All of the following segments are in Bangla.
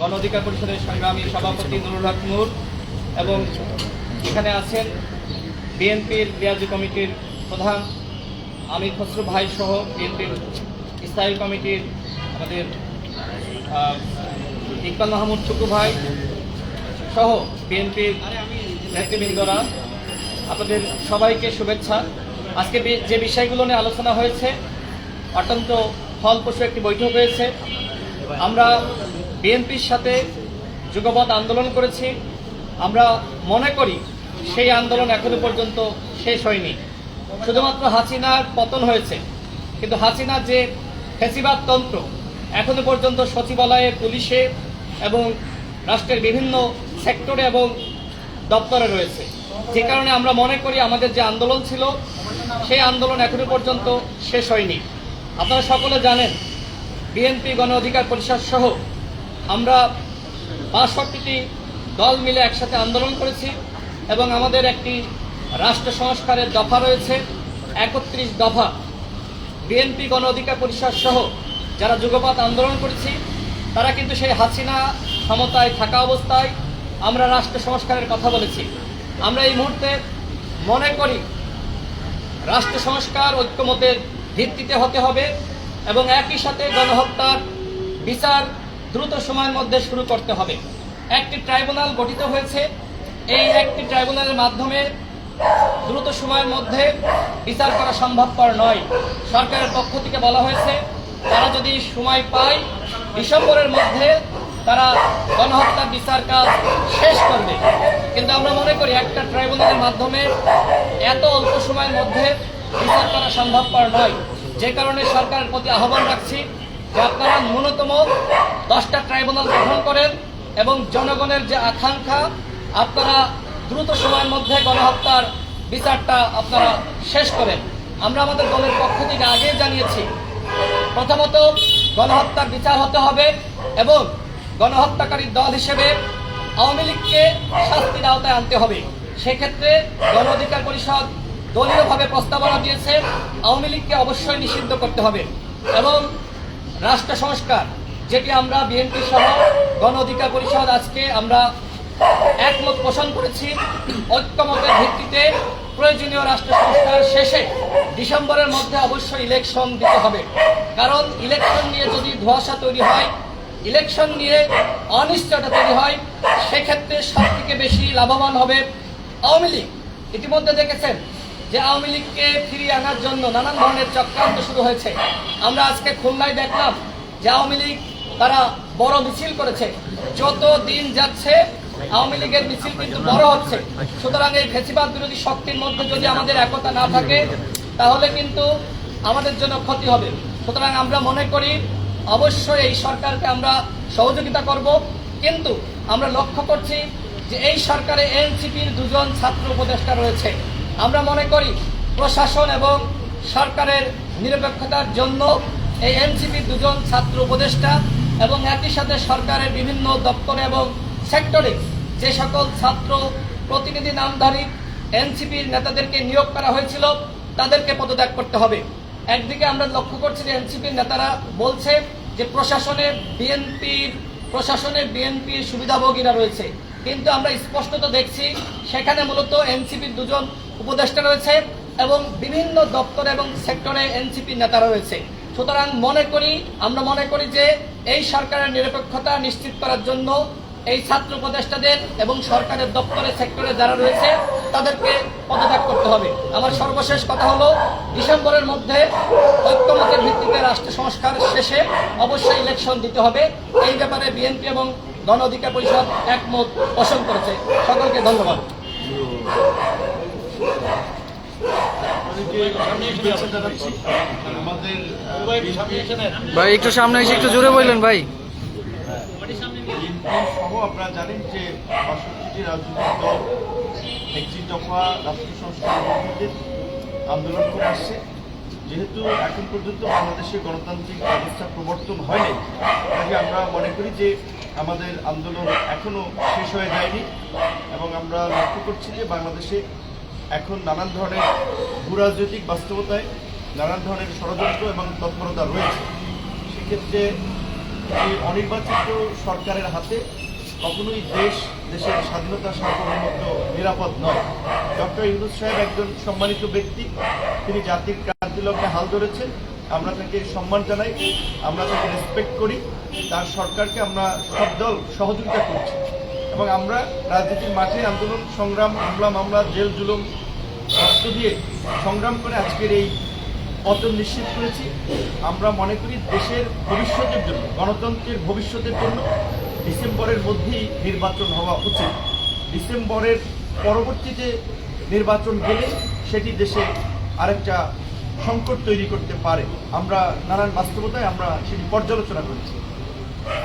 গণ অধিকার পরিষদের সংগ্রামী সভাপতি নুরুল হক নূর এবং এখানে আছেন বিএনপির রিয়াজি কমিটির প্রধান আমির খসরু ভাই সহ বিএনপির স্থায়ী কমিটির আমাদের ইকবাল মাহমুদ টুকু ভাই সহ বিএনপির নেতৃবৃন্দরা। আপনাদের সবাইকে শুভেচ্ছা। আজকে যে বিষয়গুলো নিয়ে আলোচনা হয়েছে, অত্যন্ত ফলপ্রসূ একটি বৈঠক হয়েছে। আমরা বিএনপির সাথে যুগপৎ আন্দোলন করেছি। আমরা মনে করি সেই আন্দোলন এখনও পর্যন্ত শেষ হয়নি। শুধুমাত্র হাসিনার পতন হয়েছে। কিন্তু হাসিনার যে ফেসিবাদ তন্ত্র এখনও পর্যন্ত সচিবালয়ে, পুলিশে এবং রাষ্ট্রের বিভিন্ন সেক্টরে এবং দপ্তরে রয়েছে। যে কারণে আমরা মনে করি আমাদের যে আন্দোলন ছিল, সেই আন্দোলন এখনও পর্যন্ত শেষ হয়নি। আপনারা সকলে জানেন, বিএনপি গণ অধিকার পরিষদ সহ আমরা বাষট্টিটি দল মিলে একসাথে আন্দোলন করেছি এবং আমাদের একটি রাষ্ট্র সংস্কারের দফা রয়েছে, একত্রিশ দফা। বিএনপি গণ অধিকার পরিষদ সহ যারা যুগপাত আন্দোলন করেছি, তারা কিন্তু সেই হাসিনা ক্ষমতায় থাকা অবস্থায় আমরা রাষ্ট্র সংস্কারের কথা বলেছি। আমরা এই মুহূর্তে মনে করি রাষ্ট্র সংস্কার ঐক্যমতের ভিত্তিতে হতে হবে এবং একই সাথে গণহত্যার বিচার দ্রুত সময়ের মধ্যে শুরু করতে হবে। একটি ট্রাইব্যুনাল গঠিত হয়েছে। এই একটি ট্রাইব্যুনালের মাধ্যমে দ্রুত সময়ের মধ্যে বিচার করা সম্ভবপর নয়। সরকারের পক্ষ থেকে বলা হয়েছে, তারা যদি সময় পায়, ডিসেম্বরের মধ্যে তারা গণহত্যার বিচার কাজ শেষ করবে। কিন্তু আমরা মনে করি একটা ট্রাইব্যুনালের মাধ্যমে এত অল্প সময়ের মধ্যে বিচার করা সম্ভবপর নয়। যে কারণে সরকারের প্রতি আহ্বান রাখছি যে আপনারা ন্যূনতম দশটা ট্রাইব্যুনাল গঠন করেন এবং জনগণের যে আকাঙ্ক্ষা, আপনারা দ্রুত সময়ের মধ্যে গণহত্যার বিচারটা আপনারা শেষ করেন। আমরা আমাদের দলের পক্ষ থেকে আগে জানিয়েছি, প্রথমত গণহত্যার বিচার হতে হবে এবং গণহত্যাকারী দল হিসেবে আওয়ামী লীগকে শাস্তির আওতায় আনতে হবে। সেক্ষেত্রে গণ অধিকার পরিষদ দলীয়ভাবে প্রস্তাবনা দিয়েছে, আওয়ামী লীগকে অবশ্যই নিষিদ্ধ করতে হবে এবং রাষ্ট্র সংস্কার, যেটি আমরা বিএনপি সহ গণ অধিকার পরিষদ আজকে আমরা একমত পোষণ করেছি। ঐক্যমতের ভিত্তিতে প্রয়োজনীয় রাষ্ট্র সংস্কার শেষে ডিসেম্বরের মধ্যে অবশ্যই ইলেকশন দিতে হবে। কারণ ইলেকশন নিয়ে যদি ধোঁয়াশা তৈরি হয়, ইলেকশন নিয়ে অনিশ্চয়তা তৈরি হয়, সেক্ষেত্রে সব থেকে বেশি লাভবান হবে আওয়ামী লীগ। ইতিমধ্যে দেখেছেন যে আওয়ামী লীগকে ফিরিয়ে আনার জন্য নানান ধরনের চক্রান্ত শুরু হয়েছে। আমরা আজকে খুলনায় দেখলাম যে আওয়ামী লীগ তারা বড় মিছিল করেছে। যত দিন যাচ্ছে, আওয়ামী লীগের মিছিল কিন্তু বড় হচ্ছে। সুতরাং এই ফেসিবাদ বিরোধী শক্তির মধ্যে যদি আমাদের একতা না থাকে, তাহলে কিন্তু আমাদের জন্য ক্ষতি হবে। সুতরাং আমরা মনে করি, অবশ্যই এই সরকারকে আমরা সহযোগিতা করব। কিন্তু আমরা লক্ষ্য করছি যে এই সরকারে এনসিপির দুজন ছাত্র উপদেষ্টা রয়েছে। আমরা মনে করি প্রশাসন এবং সরকারের নিরপেক্ষতার জন্য এই এনসিপির দুজন ছাত্র উপদেষ্টা এবং একই সাথে সরকারের বিভিন্ন দপ্তরে এবং সেক্টরে যে সকল ছাত্র প্রতিনিধি নামধারী এনসিপির নেতাদেরকে নিয়োগ করা হয়েছিল, তাদেরকে পদত্যাগ করতে হবে। একদিকে আমরা লক্ষ্য করছি যে এনসিপির নেতারা বলছে যে প্রশাসনে বিএনপির প্রশাসনে বিএনপির সুবিধাভোগীরা রয়েছে। কিন্তু আমরা স্পষ্টত দেখছি সেখানে মূলত এনসিপির দুজন উপদেষ্টা রয়েছে এবং বিভিন্ন দপ্তর এবং সেক্টরে এনসিপির নেতারা রয়েছে। সুতরাং মনে করি, আমরা মনে করি যে এই সরকারের নিরপেক্ষতা নিশ্চিত করার জন্য এই ছাত্র উপদেষ্টাদের এবং সরকারের দপ্তরে, সেক্টরে যারা রয়েছে, তাদেরকে পদত্যাগ করতে হবে। আমার সর্বশেষ কথা হলো, ডিসেম্বরের মধ্যে ঐক্যমতের ভিত্তিতে রাষ্ট্র সংস্কার শেষে অবশ্যই ইলেকশন দিতে হবে। এই ব্যাপারে বিএনপি এবং গণ অধিকার পরিষদ একমত পোষণ করেছে। সকলকে ধন্যবাদ। ভাই, একটু সামনে এসে একটু জোরে বললেন, ভাই। আপনারা জানেন যে রাজনৈতিক দল একটি দফা রাষ্ট্র ভিত্তিতে আন্দোলন করে আসছে। যেহেতু এখন পর্যন্ত বাংলাদেশে গণতান্ত্রিক ব্যবস্থা প্রবর্তন হয়নি কাজে আমরা মনে করি যে আমাদের আন্দোলন এখনও শেষ হয়ে যায়নি এবং আমরা লক্ষ্য করছি যে বাংলাদেশে এখন নানান ধরনের ভূরাজনৈতিক বাস্তবতায়, নানান ধরনের ষড়যন্ত্র এবং তৎপরতা রয়েছে। সেক্ষেত্রে যে অনির্বাচিত সরকারের হাতে কখনোই দেশ, দেশের স্বাধীনতা সার্বভৌমত্ব নিরাপদ নয়। ডক্টর ইউনুস সাহেব একজন সম্মানিত ব্যক্তি। তিনি জাতির ক্রান্তি লগ্নে হাল ধরেছেন। আমরা তাকে সম্মান জানাই, আমরা তাকে রেসপেক্ট করি। তার সরকারকে আমরা সব দল সহযোগিতা করছি। এবং আমরা রাজনীতির মাঠে আন্দোলন, সংগ্রাম, হামলা, মামলা, জেল, জুলুম, রক্ত দিয়ে সংগ্রাম করে আজকের এই পতন নিশ্চিত করেছি। আমরা মনে করি দেশের ভবিষ্যতের জন্য, গণতন্ত্রের ভবিষ্যতের জন্য ডিসেম্বরের মধ্যেই নির্বাচন হওয়া উচিত। ডিসেম্বরের পরবর্তীতে নির্বাচন গেলে সেটি দেশে আরেকটা সংকট তৈরি করতে পারে। আমরা নানান বাস্তবতায় আমরা সেটি পর্যালোচনা করেছি।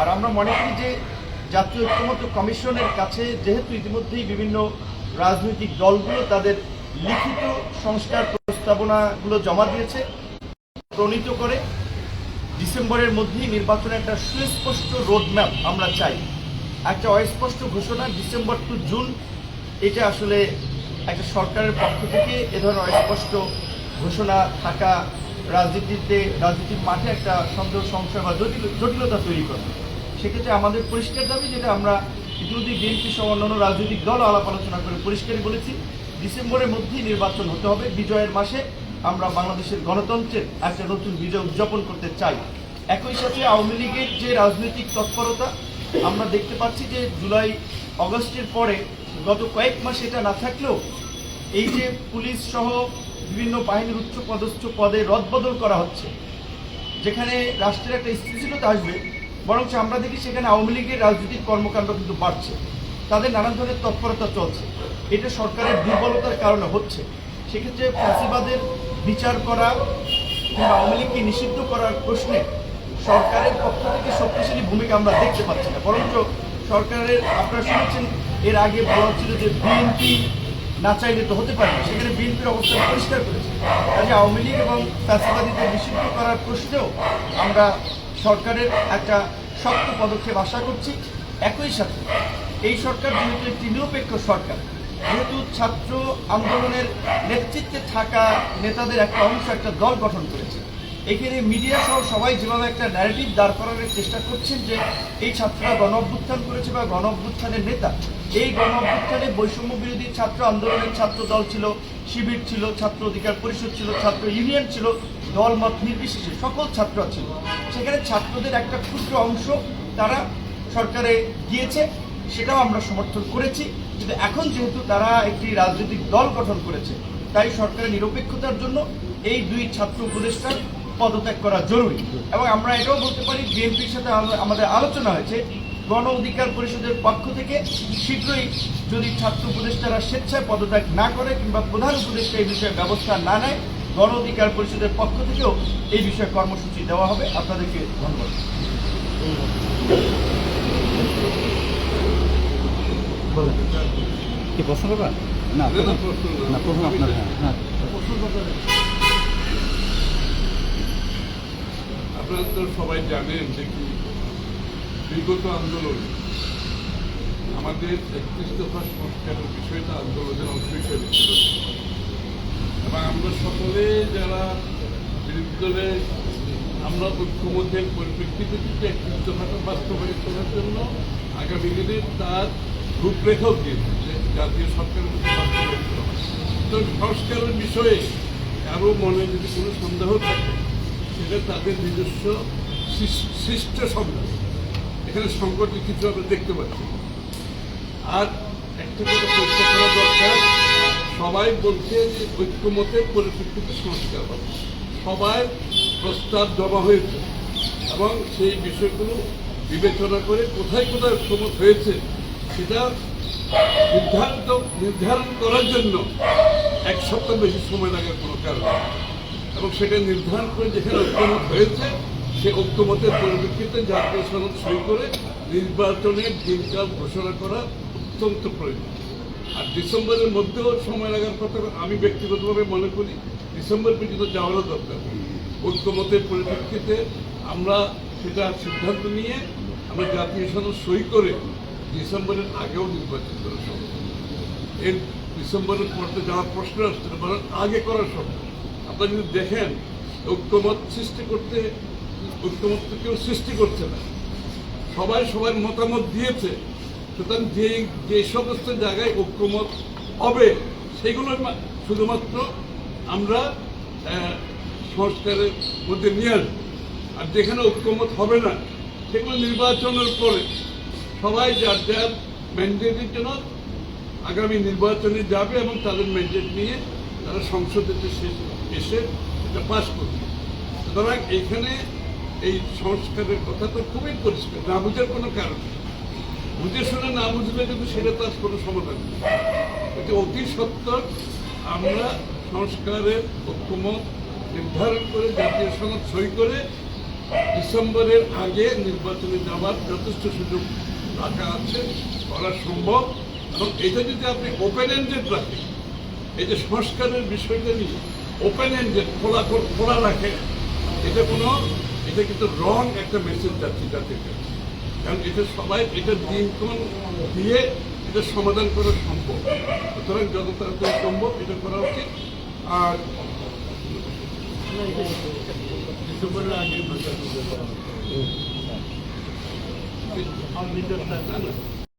আর আমরা মনে করি যে জাতীয় ঐক্যমত্য কমিশনের কাছে যেহেতু ইতিমধ্যেই বিভিন্ন রাজনৈতিক দলগুলো তাদের লিখিত সংস্কার প্রস্তাবনাগুলো জমা দিয়েছে, প্রণীত করে ডিসেম্বরের মধ্যেই নির্বাচনের একটা সুস্পষ্ট রোডম্যাপ আমরা চাই। একটা অস্পষ্ট ঘোষণা ডিসেম্বর টু জুন, এটা আসলে একটা সরকারের পক্ষ থেকে এ ধরনের অস্পষ্ট ঘোষণা থাকা রাজনীতিতে, রাজনীতির মাঠে একটা সন্দেহ, সংশয় বা জটিল জটিলতা তৈরি করে। সেক্ষেত্রে আমাদের পরিষ্কার দাবি যেটা আমরা ইতিমধ্যে বিএনপি সহ অন্যান্য রাজনৈতিক দল আলাপ আলোচনা করে পরিষ্কারই বলেছি, ডিসেম্বরের মধ্যেই নির্বাচন হতে হবে, বিজয়ের মাসে আমরা বাংলাদেশের গণতন্ত্রের একটা নতুন বিজয় উদযাপন করতে চাই। একই সাথে আওয়ামী লীগের যে রাজনৈতিক তৎপরতা, আমরা দেখতে পাচ্ছি যে জুলাই অগস্টের পরে গত কয়েক মাস এটা না থাকলেও এই যে পুলিশ সহ বিভিন্ন বাহিনীর উচ্চ পদস্থ পদে রদবদল করা হচ্ছে, যেখানে রাষ্ট্রের একটা স্থিতিশীলতা আসবে বরঞ্চ আমরা দেখি সেখানে আওয়ামী লীগের রাজনৈতিক কর্মকাণ্ড কিন্তু বাড়ছে। তাদের নানান ধরনের তৎপরতা চলছে। এটা সরকারের দুর্বলতার কারণে হচ্ছে। সেক্ষেত্রে ফ্যাসিবাদের বিচার করা কিংবা আওয়ামী লীগকে নিষিদ্ধ করার প্রশ্নে সরকারের পক্ষ থেকে শক্তিশালী ভূমিকা আমরা দেখতে পাচ্ছি না। বরঞ্চ সরকারের, আপনারা শুনেছেন, এর আগে বলা হচ্ছিল যে বিএনপি না চাইলে তো হতে পারে সেখানে বিএনপির অবস্থান পরিষ্কার করেছে। কাজে আওয়ামী লীগ এবং ফ্যাসিবাদীদের নিষিদ্ধ করার প্রশ্নেও আমরা সরকারের একটা শক্ত পদক্ষেপ আশা করছি। একই সাথে এই সরকার যেহেতু একটি নিরপেক্ষ সরকার, যেহেতু ছাত্র আন্দোলনের নেতৃত্বে থাকা নেতাদের একটা অংশ, একটা দল গঠন করেছে, এখানে মিডিয়া সহ সবাই যেভাবে একটা ন্যারেটিভ দাঁড় করানোর চেষ্টা করছেন যে এই ছাত্ররা গণ অভ্যুত্থান করেছে বা গণ অভ্যুত্থানের নেতা, এই গণ অভ্যুত্থানে বৈষম্য বিরোধী ছাত্র আন্দোলনের ছাত্র দল ছিল, শিবির ছিল, ছাত্র অধিকার পরিষদ ছিল, ছাত্র ইউনিয়ন ছিল দল মত নির্বিশেষে সকল ছাত্র ছিল সেখানে ছাত্রদের একটা ক্ষুদ্র অংশ তারা সরকারে গিয়েছে সেটাও আমরা সমর্থন করেছি। কিন্তু এখন যেহেতু তারা একটি রাজনৈতিক দল গঠন করেছে, তাই সরকারের নিরপেক্ষতার জন্য এই দুই ছাত্র উপদেষ্টার পদত্যাগ করা জরুরি। এবং আমরা এটাও বলতে পারি, বিএনপির সাথে আমাদের আলোচনা হয়েছে, গণ অধিকার পরিষদের পক্ষ থেকে শীঘ্রই যদি ছাত্র উপদেষ্টারা স্বেচ্ছায় পদত্যাগ না করে কিংবা প্রধান উপদেষ্টা এই বিষয়ে ব্যবস্থা না নেয় গণ অধিকার পরিষদের পক্ষ থেকেও এই বিষয়ে কর্মসূচি দেওয়া হবে। আপনাদেরকে ধন্যবাদ। কি প্রশ্ন করবেন না আপনার হ্যাঁ হ্যাঁ। আপনারা তো সবাই জানেন যে কি বিগত আন্দোলন আমাদের একত্রিশ দফা সংস্কারের বিষয়টা আন্দোলনের অংশ হিসেবে ছিল। আমরা সকলে যারা বিরোধী দলে আমরা ঐক্যমধ্যের পরিপ্রেক্ষিতে কিন্তু একত্রিশ দফাটা বাস্তবায়িত করার জন্য আগামী দিনে তার রূপরেখাও দিয়েছে জাতীয় সরকারের। তো সংস্কারের বিষয়ে কারও মনে যদি কোনো সন্দেহ থাকে, সেটা তাদের নিজস্ব সৃষ্ট সংগ্রাম এখানে সংকটে কিছু আমরা দেখতে পাচ্ছি আর একটা কথা পরিষ্কার করা দরকার সবাই বলছে যে ঐক্যমতের পরিপ্রেক্ষিতে সংস্কার হবে। সবাই প্রস্তাব জমা হয়েছে এবং সেই বিষয়গুলো বিবেচনা করে কোথায় কোথায় ঐক্যমত হয়েছে সেটা নির্ধারিত নির্ধারণ করার জন্য এক সপ্তাহ বেশি সময় লাগার কোনো কারণ। এবং সেটা নির্ধারণ করে যেখানে ঐক্যমত হয়েছে, সে ঐক্যমতের পরিপ্রেক্ষিতে জাতীয় সনদ সই করে নির্বাচনের দিনকাল ঘোষণা করা অত্যন্ত প্রয়োজন। আর ডিসেম্বরের মধ্যেও সময় লাগার কথা আমি ব্যক্তিগতভাবে মনে করি, ডিসেম্বর পর্যন্ত যাওয়ারও দরকার। ঐক্যমতের পরিপ্রেক্ষিতে আমরা সেটা সিদ্ধান্ত নিয়ে আমরা জাতীয় সনদ সই করে ডিসেম্বরের আগেও নির্বাচন করা সম্ভব। এর ডিসেম্বরের পরতে যাওয়ার প্রশ্ন আসছে না, বরং আগে করা সম্ভব। আপনারা যদি দেখেন, ঐক্যমত সৃষ্টি করতে ঐক্যমত কেউ সৃষ্টি করছে না। সবাই সবার মতামত দিয়েছে। সুতরাং যে যে সমস্ত জায়গায় ঐক্যমত হবে, সেগুলো শুধুমাত্র আমরা সংস্কারের মধ্যে নিয়ে আসব আর যেখানে ঐক্যমত হবে না, সেগুলো নির্বাচনের পরে সবাই যার যার ম্যান্ডেটের জন্য আগামী নির্বাচনে যাবে এবং তাদের ম্যান্ডেট নিয়ে তারা সংসদে এসে- এটা পাশ করবে সুতরাং এখানে এই সংস্কারের কথাটা খুবই পরিষ্কার, না বুঝার কোনো কারণ নেই। বুঝে শুনে না বুঝলে কিন্তু সেটা তার কোনো সমাধান নেই। অতি সত্তর আমরা সংস্কারের ঐক্যমত নির্ধারণ করে, জাতীয় সনদ সই করে ডিসেম্বরের আগে নির্বাচনে যাওয়ার যথেষ্ট সুযোগ রাখা আছে, করা সম্ভব। এবং এটা যদি আপনি ওপেন এন্ডেড রাখেন, এই যে সংস্কারের বিষয়টা নিয়ে ওপেন এন্ডেড খোলা খোলা রাখেন, এটা কোনো, এটা কিন্তু রং একটা মেসেজ যাচ্ছে জাতির কাছে কারণ এটা সবাই এটা দিনক্ষণ দিয়ে এটা সমাধান করা সম্ভব। সুতরাং যত তাড়াতাড়ি সম্ভব এটা করা উচিত। আর ডিসেম্বরের আগে